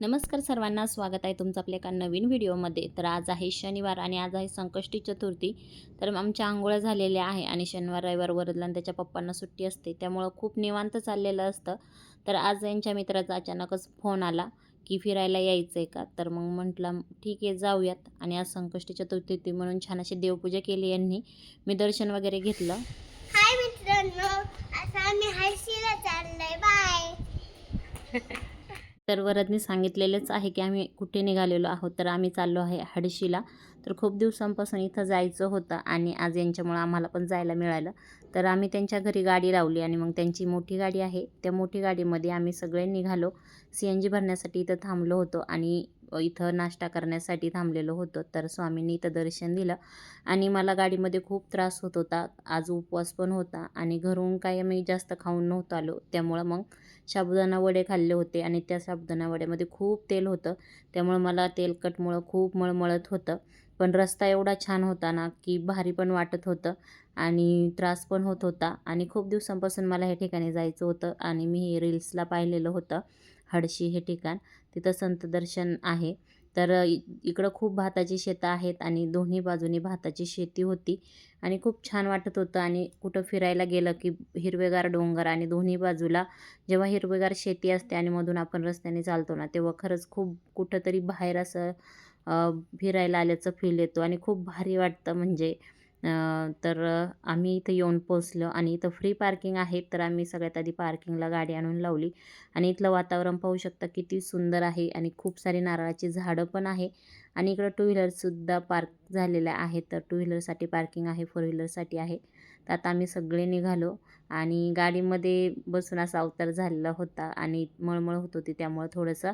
नमस्कार सर्वांना स्वागत आहे तुमचं आपल्या एका नवीन व्हिडिओमध्ये. तर आज आहे शनिवार आणि आज आहे संकष्टी चतुर्थी. तर आमच्या आंघोळ्या झालेल्या आहे आणि शनिवार रविवार वरदला आणि त्याच्या पप्पांना सुट्टी असते. त्यामुळं खूप निवांत चाललेलं असतं. तर आज यांच्या मित्राचा अचानकच फोन आला की फिरायला यायचं आहे का? तर मग म्हटलं ठीक आहे जाऊयात. आणि आज संकष्टी चतुर्थी म्हणून छान अशी देवपूजा केली यांनी. मी दर्शन वगैरे घेतलं. हाय मित्रांनो आता आम्ही हर्षीला चाललोय. बाय. तर वरदनी सांगितलेलंच आहे की आम्ही कुठे निघालेलो आहोत तर आम्ही चाललो आहे हडशीला. तर खूप दिवसांपासून इथं जायचं होतं आणि आज यांच्यामुळं आम्हाला पण जायला मिळालं. तर आम्ही त्यांच्या घरी गाडी लावली आणि मग त्यांची मोठी गाडी आहे. त्या मोठी गाडीमध्ये आम्ही सगळे निघालो. सी एन जी भरण्यासाठी इथं थांबलो होतो आणि इथं नाश्ता करण्यासाठी थांबलेलो होतो. तर स्वामींनी इथं दर्शन दिलं आणि मला गाडीमध्ये खूप त्रास होत होता. आज उपवास पण होता आणि घरून काही आम्ही जास्त खाऊन नव्हतो आलो. त्यामुळं मग साबुदाणा वडे खाल्ले होते आणि त्या साबुदाणा वड्यामध्ये खूप तेल होतं. त्यामुळं मला तेलकटमुळं खूप मळमळत होतं. पण रस्ता एवढा छान होता ना की भारी पण वाटत होतं आणि त्रास पण होत होता. आणि खूप दिवसांपासून मला हे ठिकाणी जायचं होतं आणि मी हे रील्सला पाहिलेलं होतं हडशी हे ठिकाण. तिथं संत दर्शन आहे. तर इकडं खूप भाताची शेतं आहेत आणि दोन्ही बाजूनी भाताची शेती होती आणि खूप छान वाटत होतं आणि कुठं फिरायला गेलं की हिरवेगार डोंगर आणि दोन्ही बाजूला जेव्हा हिरवेगार शेती असते आणि मधून आपण रस्त्याने चालतो ना तेव्हा खरंच खूप कुठंतरी बाहेर असं फिरायला आल्याचं फील येतो आणि खूप भारी वाटतं म्हणजे तर आम्ही इथं येऊन पोचलो आणि इथं फ्री पार्किंग आहे तर आम्ही सगळ्यात आधी पार्किंगला गाडी आणून लावली. आणि इथलं वातावरण पाहू शकता किती सुंदर आहे आणि खूप सारी नारळाची झाडं पण आहे. आणि इकडं टू व्हीलरसुद्धा पार्क झालेल्या आहेत तर टू व्हीलरसाठी पार्किंग आहे फोर व्हीलरसाठी आहे. तर आता आम्ही सगळे निघालो आणि गाडीमध्ये बसून असा अवतार झालेला होता आणि मळमळ होत होती त्यामुळं थोडंसं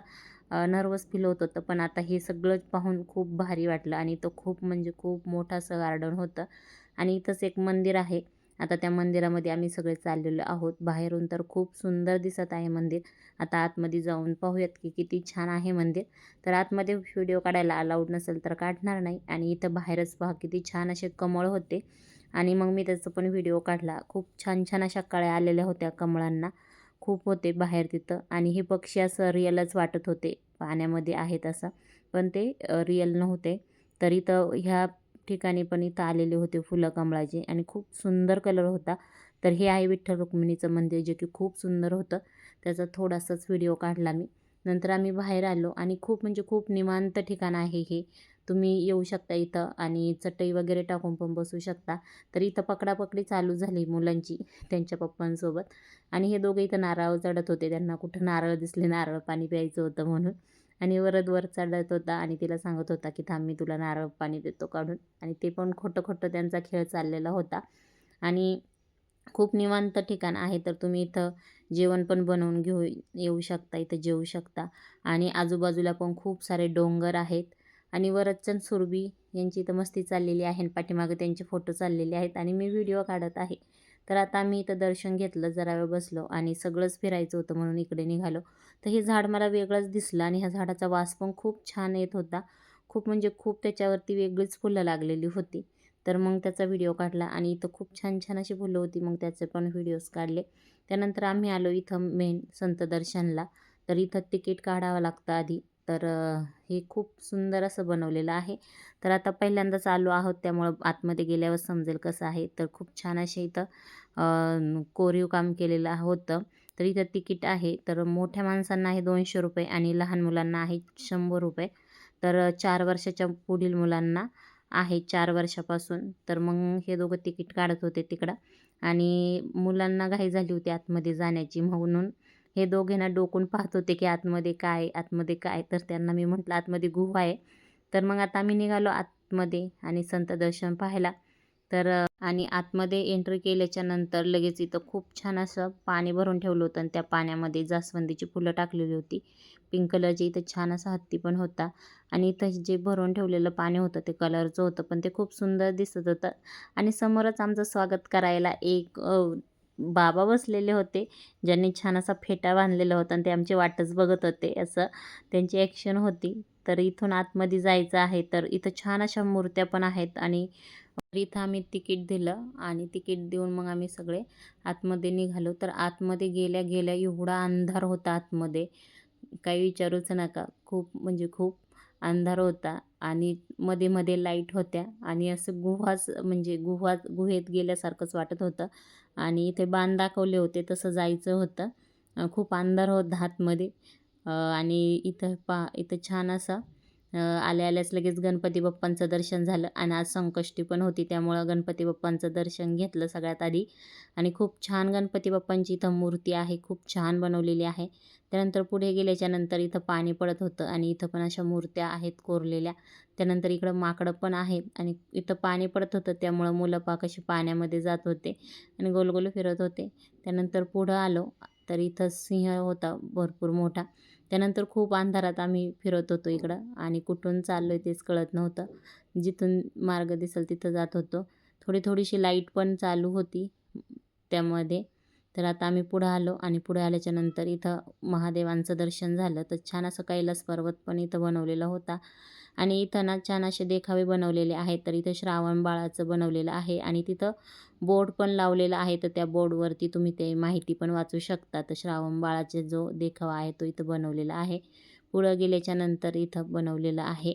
नर्वस फील होत होतं. पण आता हे सगळं पाहून खूप भारी वाटलं आणि तो खूप म्हणजे खूप मोठं असं गार्डन होतं. आणि इथंच एक मंदिर आहे. आता त्या मंदिरामध्ये आम्ही सगळे चाललेलो आहोत. बाहेरून तर खूप सुंदर दिसत आहे मंदिर. आता आतमध्ये जाऊन पाहूयात की किती छान आहे मंदिर. तर आतमध्ये व्हिडिओ काढायला अलाउड नसेल तर काढणार नाही. आणि इथं बाहेरच पहा किती छान असे कमळ होते. आणि मग मी त्याचा पण व्हिडिओ काढला. खूप छान छान अशा कळ्या आलेल्या होत्या कमळांना. खूप होते बाहेर तिथं आणि हे पक्षी असं रिअलच वाटत होते. पाण्यामध्ये आहेत असं. पण ते रिअल नव्हते. तरी तर ह्या ठिकाणी पण इथं आलेले होते फुलं कमळाचे आणि खूप सुंदर कलर होता. तर हे आहे विठ्ठल रुक्मिणीचं मंदिर जे की खूप सुंदर होतं. त्याचा थोडासाच व्हिडिओ काढला मी. नंतर आम्ही बाहेर आलो आणि खूप म्हणजे खूप निवांत ठिकाण आहे हे. तुम्ही येऊ शकता इथं आणि चटई वगैरे टाकून पण बसू शकता. तर इथं पकडापकडी चालू झाली मुलांची त्यांच्या पप्पांसोबत. आणि हे दोघे इथं नारळ चढत होते. त्यांना कुठं नारळ दिसले नारळ पाणी प्यायचं होतं म्हणून. आणि वरद वर चढत होता आणि तिला सांगत होता की थांब मी तुला नारळ पाणी देतो काढून. आणि ते पण खोटं खोटं त्यांचा खेळ चाललेला होता. आणि खूप निवांत ठिकाण आहे. तर तुम्ही इथं जेवण पण बनवून घेऊ येऊ शकता इथं जेवू शकता. आणि आजूबाजूला पण खूप सारे डोंगर आहेत. आणि वरदचंद सुरभी यांची इथं मस्ती चाललेली आहे आणि पाठीमागं त्यांचे फोटो चाललेले आहेत आणि मी व्हिडिओ काढत आहे. तर आता आम्ही इथं दर्शन घेतलं जरा वेळ बसलो आणि सगळंच फिरायचं होतं म्हणून इकडे निघालो. तर हे झाड मला वेगळंच दिसलं आणि ह्या झाडाचा वास पण खूप छान येत होता. खूप म्हणजे खूप त्याच्यावरती वेगळीच फुलं लागलेली होती. तर मग त्याचा व्हिडिओ काढला आणि इथं खूप छान छान अशी फुलं होती मग त्याचे पण व्हिडिओज काढले. त्यानंतर आम्ही आलो इथं मेन संत दर्शनला. तर इथं तिकीट काढावं लागतं आधी. तर हे खूप सुंदर असं बनवलेलं आहे. तर आता पहिल्यांदाच आलो आहोत त्यामुळं आतमध्ये गेल्यावर समजेल कसं आहे. तर खूप छान असे इथं कोरीव काम केलेलं होतं. तर इथं तिकीट आहे. तर मोठ्या माणसांना आहे दोनशे रुपये आणि लहान मुलांना आहे शंभर रुपये. तर चार वर्षाच्या पुढील मुलांना आहे चार वर्षापासून. तर मग हे दोघं तिकीट काढत होते तिकडं. आणि मुलांना घाई झाली होती आतमध्ये जाण्याची म्हणून. हे दोघे ना डोकून पाहत होते की आतमध्ये काय आतमध्ये काय? तर त्यांना मी म्हटलं आतमध्ये गुहा आहे. तर मग आता आम्ही निघालो आतमध्ये आणि संत दर्शन पाहायला. तर आणि आतमध्ये एंट्री केल्याच्यानंतर लगेच इथं खूप छान असं पाणी भरून ठेवलं होतं आणि त्या पाण्यामध्ये जास्वंदीची फुलं टाकलेली होती. पिंक कलरची इथं छान असा हत्ती पण होता. आणि इथं जे भरून ठेवलेलं पाणी होतं ते कलरचं होतं पण ते खूप सुंदर दिसत होतं. आणि समोरच आमचं स्वागत करायला एक बाबा बसलेले होते. ज्यांनी छान असा फेटा बांधलेला होता आणि ते आमची वाटच बघत होते. असं त्यांची ॲक्शन होती. तर इथून आतमध्ये जायचं आहे तर इथं छान अशा मूर्त्या पण आहेत आणि इथं आम्ही तिकीट दिलं आणि तिकीट देऊन मग आम्ही सगळे आतमध्ये निघालो. तर आतमध्ये गेल्या गेल्या एवढा अंधार होता आतमध्ये. काही विचारूच नका. खूप म्हणजे खूप अंधार होता आणि मध्ये मध्ये लाइट होत्या आणि असं गुहाच म्हणजे गुहा गुहेत गेल्यासारखंच वाटत होतं. आणि इथे बाण दाखवले होते तसं जायचं होतं. खूप अंधार होता आतमध्ये. आणि इथं पा इथं छान असं आल्या आल्याच लगेच गणपती बाप्पांचं दर्शन झालं आणि आज संकष्टी पण होती त्यामुळं गणपती बाप्पांचं दर्शन घेतलं सगळ्यात आधी. आणि खूप छान गणपती बाप्पांची इथं मूर्ती आहे खूप छान बनवलेली आहे. त्यानंतर पुढे गेल्याच्यानंतर इथं पाणी पडत होतं आणि इथं पण अशा मूर्त्या आहेत कोरलेल्या. त्यानंतर इकडं माकडं पण आहेत आणि इथं पाणी पडत होतं त्यामुळं मुलं पाक अशी पाण्यामध्ये जात होते आणि गोलगोल फिरत होते. त्यानंतर पुढं आलो तर इथं सिंह होता भरपूर मोठा. त्यानंतर खूप अंधारात आम्ही फिरत होतो इकडं आणि कुठून चाललो आहे तेच कळत नव्हतं. जिथून मार्ग दिसेल तिथं जात होतो. थोडी थोडीशी लाइट पण चालू होती त्यामध्ये. तर आता आम्ही पुढं आलो आणि पुढे आल्याच्यानंतर इथं महादेवांचं दर्शन झालं. तर छान असं कैलास पर्वत पण इथं बनवलेला होता. आणि इथं ना छान असे देखावे बनवलेले आहेत. तर इथं श्रावण बाळाचं बनवलेलं आहे आणि तिथं बोर्ड पण लावलेला आहे. तर त्या बोर्डवरती तुम्ही ते माहिती पण वाचू शकता. तर श्रावण बाळाचे जो देखावा आहे तो इथं बनवलेला आहे. पुढं गेल्याच्यानंतर इथं बनवलेलं आहे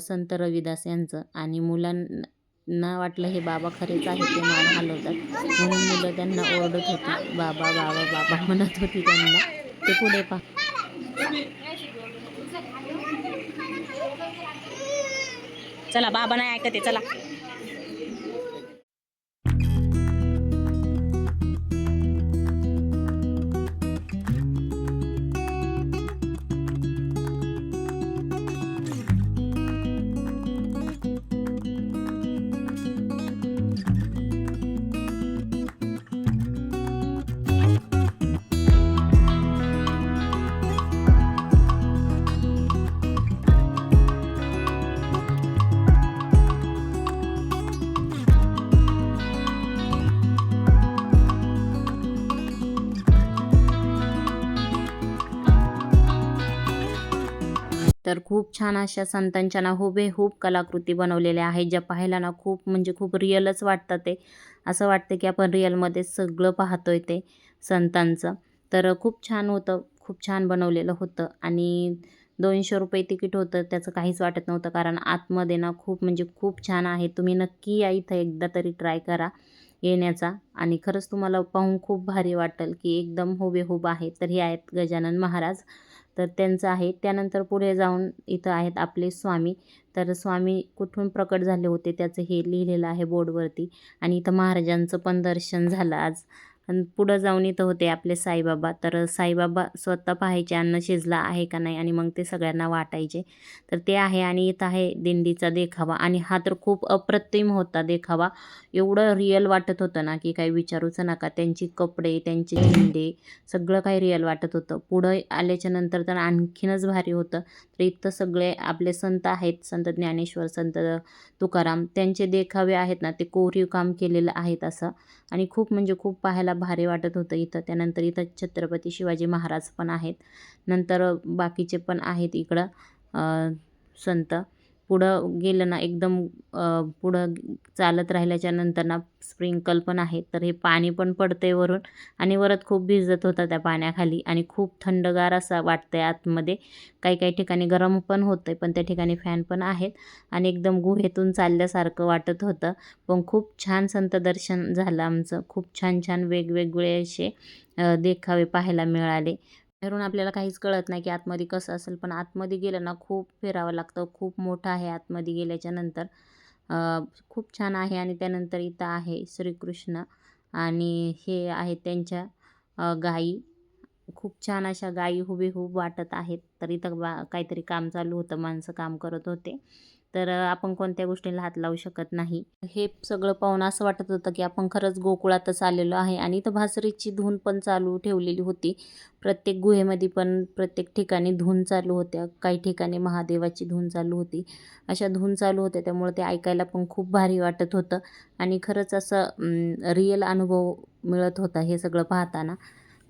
संत रविदास यांचं. आणि मुलांना वाटलं हे बाबा खरेच आहे ते मान हलवतात. म्हणून मुलं त्यांना ओरडत होती. बाबा बाबा बाबा म्हणत होती त्यांना. ते पुढे पा चला बाबा नाही ऐकते चला. तर खूप छान अशा संतांच्या ना हुबेहूब कलाकृती बनवलेल्या आहेत ज्या पाहायला ना खूप म्हणजे खूप रिअलच वाटतं ते. असं वाटतं की आपण रिअलमध्ये सगळं पाहतोय ते संतांचं. तर खूप छान होतं खूप छान बनवलेलं होतं आणि दोनशे रुपये तिकीट होतं त्याचं काहीच वाटत नव्हतं कारण आतमध्ये ना खूप म्हणजे खूप छान आहे. तुम्ही नक्की या इथं एकदा तरी ट्राय करा येण्याचा आणि खरंच तुम्हाला पाहून खूप भारी वाटेल की एकदम हुबेहूब आहे. तर हे आहेत गजानन महाराज. तर त्यांचं आहे. त्यानंतर पुढे जाऊन इथं आहेत आपले स्वामी. तर स्वामी कुठून प्रकट झाले होते? त्याचं हे लिहिलेलं आहे बोर्डवरती. आणि इथं महाराजांचं पण दर्शन झालं आज. आणि पुढं जाऊन इथं होते आपले साईबाबा. तर साईबाबा स्वतः पाहायचे अन्न शिजला आहे का नाही आणि मग ते सगळ्यांना वाटायचे. तर ते आहे आणि इथं आहे दिंडीचा देखावा. आणि हा तर खूप अप्रतिम होता देखावा. एवढं रिअल वाटत होतं ना की काही विचारूच नका. त्यांची कपडे त्यांचे झेंडे सगळं काही रिअल वाटत होतं. पुढं आल्याच्यानंतर तर आणखीनच भारी होतं. तर इथं सगळे आपले संत आहेत. संत ज्ञानेश्वर संत तुकाराम. त्यांचे देखावे आहेत ना ते कोरीव काम केलेलं आहेत असं. आणि खूप म्हणजे खूप पाहायला भारी वाटत होतं इथं. त्यानंतर इथं छत्रपती शिवाजी महाराज पण आहेत. नंतर बाकीचे पण आहेत इकडं संत. पुढं गेलं ना एकदम पुढं चालत राहिल्याच्या नंतर ना स्प्रिंकल पण आहे तर हे पाणी पण पडते वरून आणि वरत खूप भिजत होता त्या पाण्याखाली आणि खूप थंडगार असा वाटतं आहे आतमध्ये. काही काही ठिकाणी गरम पण होतंय पण त्या ठिकाणी फॅन पण आहेत आणि एकदम गुहेतून चालल्यासारखं वाटत होतं. पण खूप छान संत दर्शन झालं आमचं. खूप छान छान वेगवेगळे असे देखावे पाहायला मिळाले. बाहेरून आपल्याला काहीच कळत नाही की आतमध्ये कसं असेल. पण आतमध्ये गेलं ना खूप फिरावं लागतं. खूप मोठं आहे आतमध्ये गेल्याच्यानंतर. खूप छान आहे आणि त्यानंतर इथं आहे श्रीकृष्ण आणि हे आहेत त्यांच्या गाई. खूप छान अशा गाई हुबेहूब वाटत आहेत. तर इथं बा काहीतरी काम चालू होतं. माणसं काम करत होते. तर आपण कोणत्या गोष्टीला हात लावू शकत नाही. हे सगळं पाहून असं वाटत होतं की आपण खरंच गोकुळातच आलेलो आहे आणि इथं भासरीची धून पण चालू ठेवलेली होती. प्रत्येक गुहेमध्ये पण प्रत्येक ठिकाणी धून चालू होत्या. काही ठिकाणी महादेवाची धून चालू होती. अशा धून चालू होत्या त्यामुळे ते ऐकायला पण खूप भारी वाटत होतं आणि खरंच असं रिअल अनुभव मिळत होता हे सगळं पाहताना.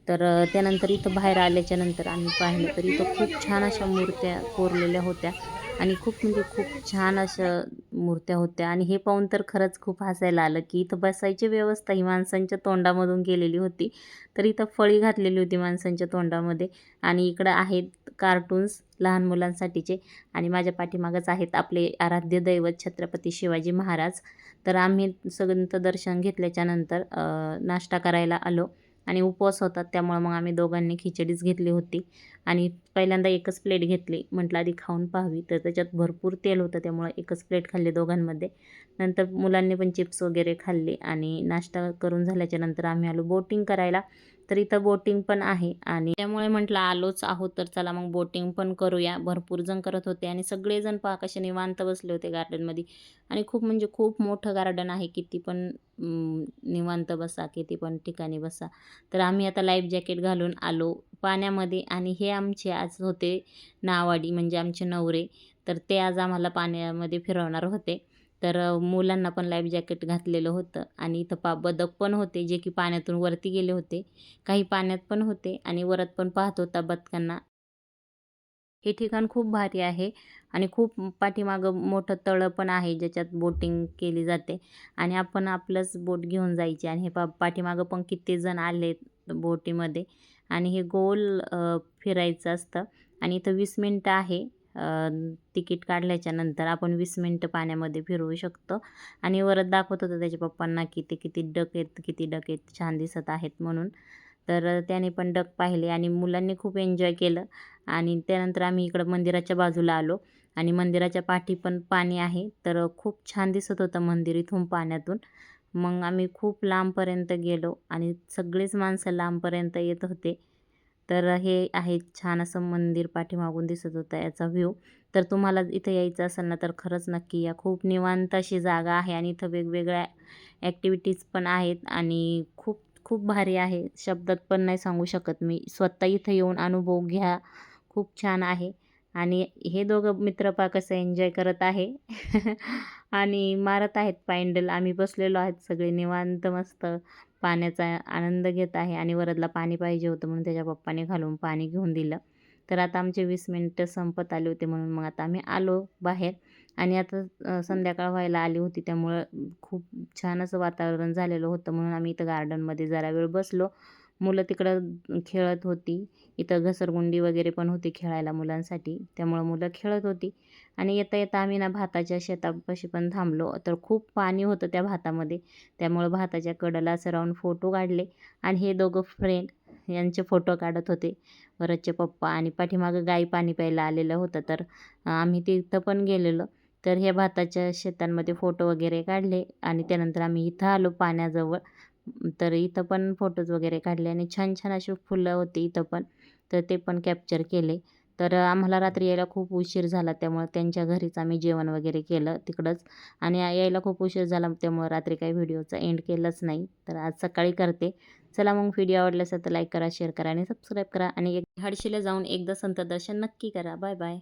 तर त्यानंतर इथं बाहेर आल्याच्यानंतर आम्ही पाहिलं तर इथं खूप छान अशा मूर्त्या कोरलेल्या होत्या. आणि खूप म्हणजे खूप छान अशा मूर्त्या होत्या. आणि हे पाहून तर खरंच खूप हसायला आलं की इथं बसायची व्यवस्था ही माणसांच्या तोंडामधून केलेली होती. तर इथं फळी घातलेली होती माणसांच्या तोंडामध्ये. आणि इकडं आहेत कार्टून्स लहान मुलांसाठीचे. आणि माझ्या पाठीमागच आहेत आपले आराध्य दैवत छत्रपती शिवाजी महाराज. तर आम्ही सगळ्यांचं दर्शन घेतल्याच्यानंतर नाश्ता करायला आलो. आणि उपवास होतात. त्यामुळं मग आम्ही दोघांनी खिचडीच घेतली होती. आणि पहिल्यांदा एकच प्लेट घेतली. म्हटलं आधी खाऊन पाहावी. तर त्याच्यात भरपूर तेल होतं. त्यामुळं एकच प्लेट खाल्ली दोघांमध्ये. नंतर मुलांनी पण चिप्स वगैरे खाल्ले. आणि नाश्ता करून झाल्याच्यानंतर आम्ही आलो बोटिंग करायला. तर इथं बोटिंग पण आहे. आणि त्यामुळे म्हटलं आलोच आहोत तर चला मग बोटिंग पण करूया. भरपूर जण करत होते आणि सगळेजण पहा कसे निवांत बसले होते गार्डनमध्ये आणि खूप म्हणजे खूप मोठं गार्डन आहे किती पण निवांत बसा किती पण ठिकाणी बसा. तर आम्ही आता लाईफ जॅकेट घालून आलो पाण्यामध्ये आणि हे आमचे आज होते नावाडी म्हणजे आमचे नवरे. तर ते आज आम्हाला पाण्यामध्ये फिरवणार होते. तर मुलांना पण लाईफ जॅकेट घातलेलं होतं आणि इथं पा बदक पण होते जे की पाण्यातून वरती गेले होते. काही पाण्यात पण होते आणि वरत पण पाहत होता बदकांना. हे ठिकाण खूप भारी आहे आणि खूप पाठीमागं मोठं तळं पण आहे ज्याच्यात बोटिंग केली जाते आणि आपण आपलंच बोट घेऊन जायची आणि हे पा पाठीमागं पण किती जण आले बोटीमध्ये आणि हे गोल फिरायचं असतं आणि इथं वीस मिनटं आहे. तिकीट काढल्याच्यानंतर आपण वीस मिनटं पाण्यामध्ये फिरवू शकतो. आणि वरत दाखवत होतं त्याच्या पप्पांना की ते किती डक आहेत किती डक आहेत छान दिसत आहेत म्हणून. तर त्याने पण डक पाहिले आणि मुलांनी खूप एन्जॉय केलं. आणि त्यानंतर आम्ही इकडं मंदिराच्या बाजूला आलो. आणि मंदिराच्या पाठी पण पाणी आहे. तर खूप छान दिसत होतं मंदिर इथून पाण्यातून. मग आम्ही खूप लांबपर्यंत गेलो आणि सगळीच माणसं लांबपर्यंत येत होते. तर हे आहे छान असं मंदिर पाठीमागून दिसत होतं याचा व्ह्यू तर तुम्हाला इथं यायचं असेल ना तर खरंच नक्की या. खूप निवांत अशी जागा आहे आणि इथं वेगवेगळ्या ॲक्टिव्हिटीज पण आहेत आणि खूप खूप भारी आहे. शब्दात पण नाही सांगू शकत मी. स्वतः इथं येऊन अनुभव घ्या. खूप छान आहे. आणि हे दोघं मित्र पा कसं एन्जॉय करत आहे. आणि मारत आहेत पायंडल. आम्ही बसलेलो आहेत सगळे निवांत मस्त. पाण्याचा आनंद घेत आहे आणि वरदला पाणी पाहिजे होतं म्हणून त्याच्या पप्पाने घालून पाणी घेऊन दिलं. तर आता आमचे वीस मिनटं संपत आले होते म्हणून मग आता आम्ही आलो बाहेर. आणि आता संध्याकाळ व्हायला आली होती त्यामुळं खूप छान असं वातावरण झालेलं होतं म्हणून आम्ही इथं गार्डनमध्ये जरा वेळ बसलो. मुलं तिकडं खेळत होती. इथं घसरगुंडी वगैरे पण होती खेळायला मुलांसाठी. त्यामुळं मुलं खेळत होती. आणि येता येता आम्ही ना भाताच्या शेतापाशी पण थांबलो. तर खूप पाणी होतं त्या भातामध्ये. त्यामुळं भाताच्या कडेला असं राहून फोटो काढले. आणि हे दोघं फ्रेंड यांचे फोटो काढत होते. वरदचे पप्पा आणि पाठीमागं गाई पाणी प्यायला आलेलं होतं. तर आम्ही तिथं पण गेलेलो. तर हे भाताच्या शेतांमध्ये फोटो वगैरे काढले. आणि त्यानंतर आम्ही इथं आलो पाण्याजवळ. तर इथं पण फोटोज वगैरे काढले आणि छान छान अशी फुलं होती इथं पण. तर ते पण कॅप्चर केले. तर आम्हाला रात्री यायला खूप उशीर झाला त्यामुळं त्यांच्या घरीच आम्ही जेवण वगैरे केलं तिकडंच. आणि यायला खूप उशीर झाला त्यामुळं रात्री काही व्हिडिओचा एंड केलाच नाही. तर आज सकाळी करते. चला मग व्हिडिओ आवडला असेल तर लाईक करा शेअर करा आणि सबस्क्राईब करा. आणि एक हडशीला जाऊन एकदा संत दर्शन नक्की करा. Bye bye